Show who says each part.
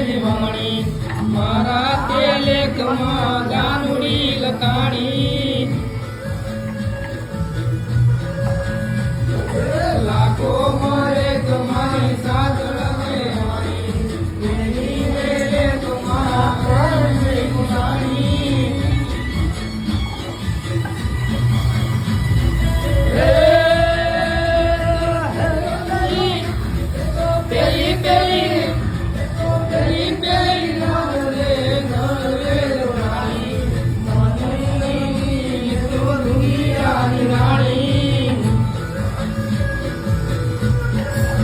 Speaker 1: નિભમણી મારા તેલેકમાં ગાનુડી લતાણી